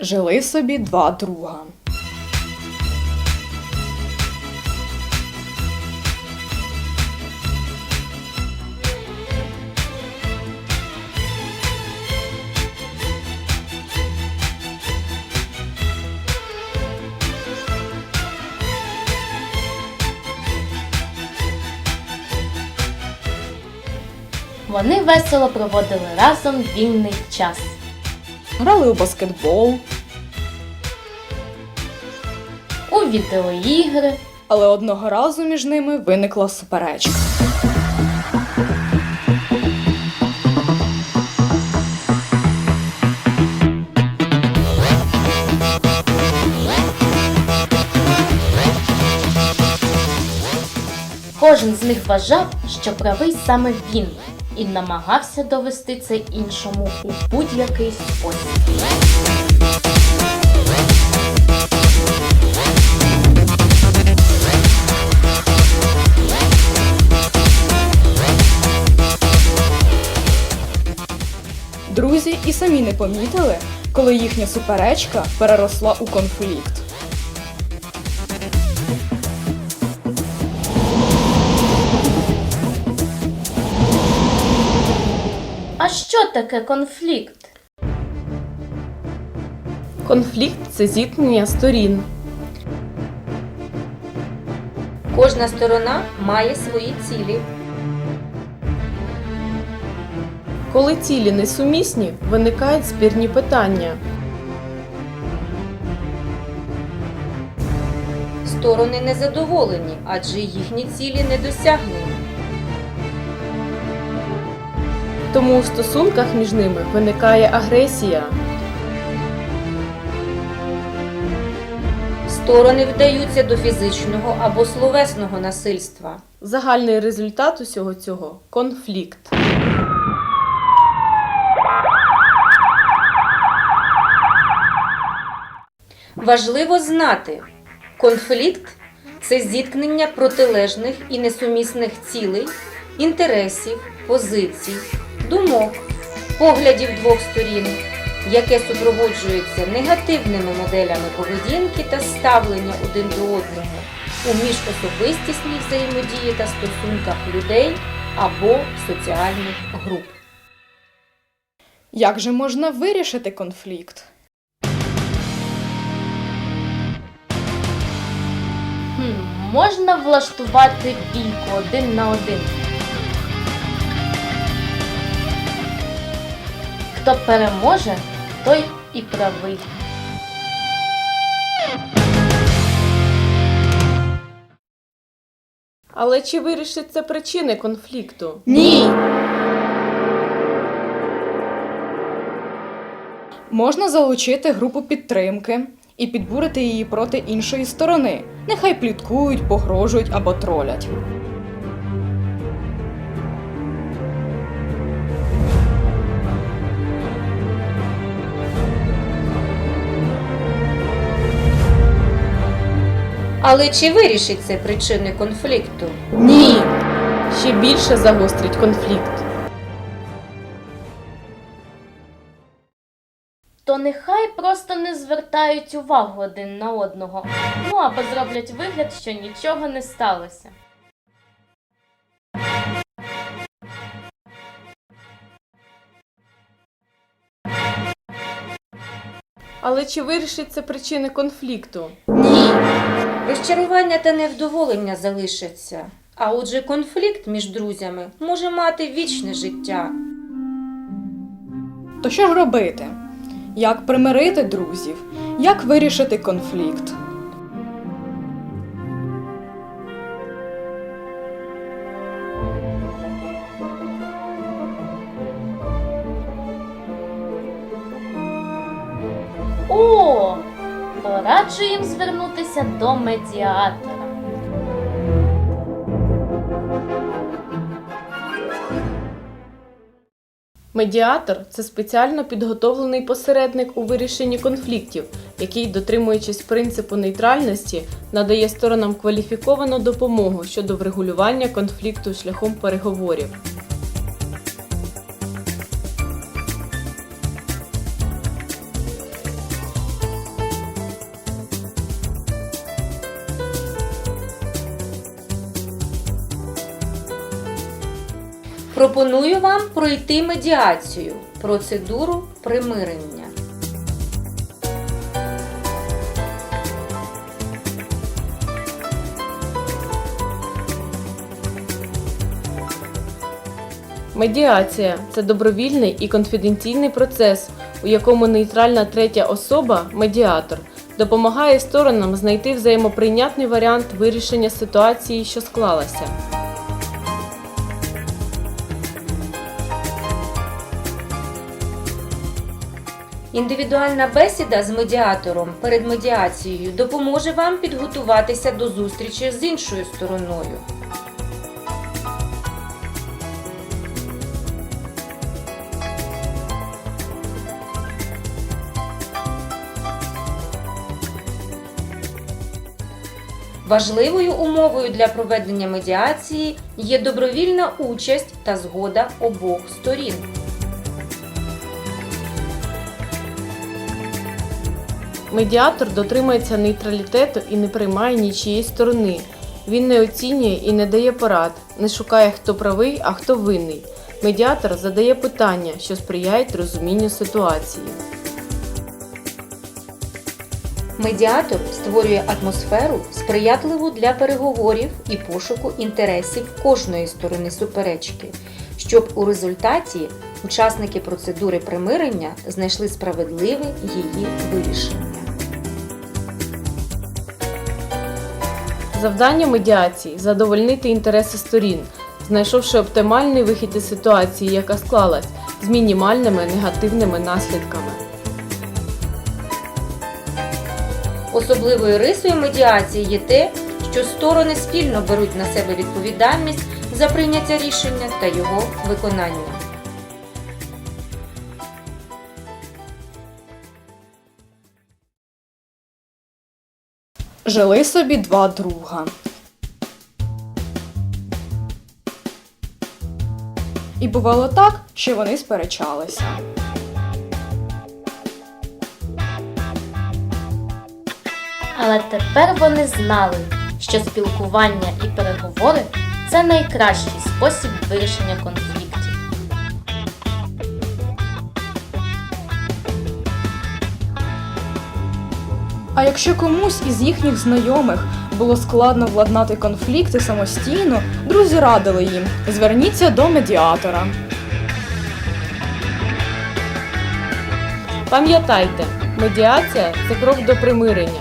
Жили собі два друга. Вони весело проводили разом вільний час. Грали у баскетбол, У відеоігри, але одного разу між ними виникла суперечка. кожен з них вважав, що правий саме він, і намагався довести це іншому у будь-який спосіб. Друзі і самі не помітили, коли їхня суперечка переросла у конфлікт. Що таке конфлікт? Конфлікт це зіткнення сторін. Кожна сторона має свої цілі. Коли цілі несумісні, виникають спірні питання. Сторони незадоволені, адже їхні цілі не досягнені. Тому у стосунках між ними виникає агресія. Сторони вдаються до фізичного або словесного насильства. Загальний результат усього цього конфлікт. Важливо знати, конфлікт це зіткнення протилежних і несумісних цілей, інтересів, позицій, думок, поглядів двох сторін, яке супроводжується негативними моделями поведінки та ставлення один до одного у міжособистісній взаємодії та стосунках людей або соціальних груп. Як же можна вирішити конфлікт? Хм, можна влаштувати бійку один на один. Хто переможе, той і правий. Але чи вирішить це причини конфлікту? Ні. Можна залучити групу підтримки і підбурити її проти іншої сторони. Нехай пліткують, погрожують або тролять. Але чи вирішить це причини конфлікту? Ні. Ще більше загострить конфлікт. То нехай просто не звертають увагу один на одного. Ну або зроблять вигляд, що нічого не сталося. Але чи вирішить це причини конфлікту? Ні. Розчарування та невдоволення залишаться. А отже, конфлікт між друзями може мати вічне життя. То що ж робити? Як примирити друзів? Як вирішити конфлікт? Пораджу їм звернутися до медіатора. Медіатор це спеціально підготовлений посередник у вирішенні конфліктів, який, дотримуючись принципу нейтральності, надає сторонам кваліфіковану допомогу щодо врегулювання конфлікту шляхом переговорів. Пропоную вам пройти медіацію, процедуру примирення. Медіація це добровільний і конфіденційний процес, у якому нейтральна третя особа, медіатор, допомагає сторонам знайти взаємоприйнятний варіант вирішення ситуації, що склалася. Індивідуальна бесіда з медіатором перед медіацією допоможе вам підготуватися до зустрічі з іншою стороною. Важливою умовою для проведення медіації є добровільна участь та згода обох сторін. Медіатор дотримується нейтралітету і не приймає нічієї сторони. Він не оцінює і не дає порад, не шукає, хто правий, а хто винний. Медіатор задає питання, що сприяють розумінню ситуації. Медіатор створює атмосферу, сприятливу для переговорів і пошуку інтересів кожної сторони суперечки, щоб у результаті учасники процедури примирення знайшли справедливе її вирішення. Завдання медіації задовольнити інтереси сторін, знайшовши оптимальний вихід із ситуації, яка склалась, з мінімальними негативними наслідками. Особливою рисою медіації є те, що сторони спільно беруть на себе відповідальність за прийняття рішення та його виконання. Жили собі два друга. І бувало так, що вони сперечалися. Але тепер вони знали, що спілкування і переговори це найкращий спосіб вирішення конфліктів. А якщо комусь із їхніх знайомих було складно владнати конфлікти самостійно, друзі радили їм: зверніться до медіатора. Пам'ятайте, медіація це крок до примирення.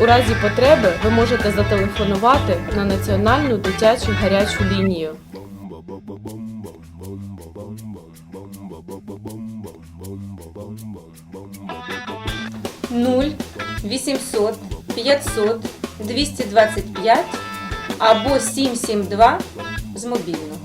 У разі потреби ви можете зателефонувати на національну дитячу гарячу лінію. 800 500 225 або 772 з мобільного.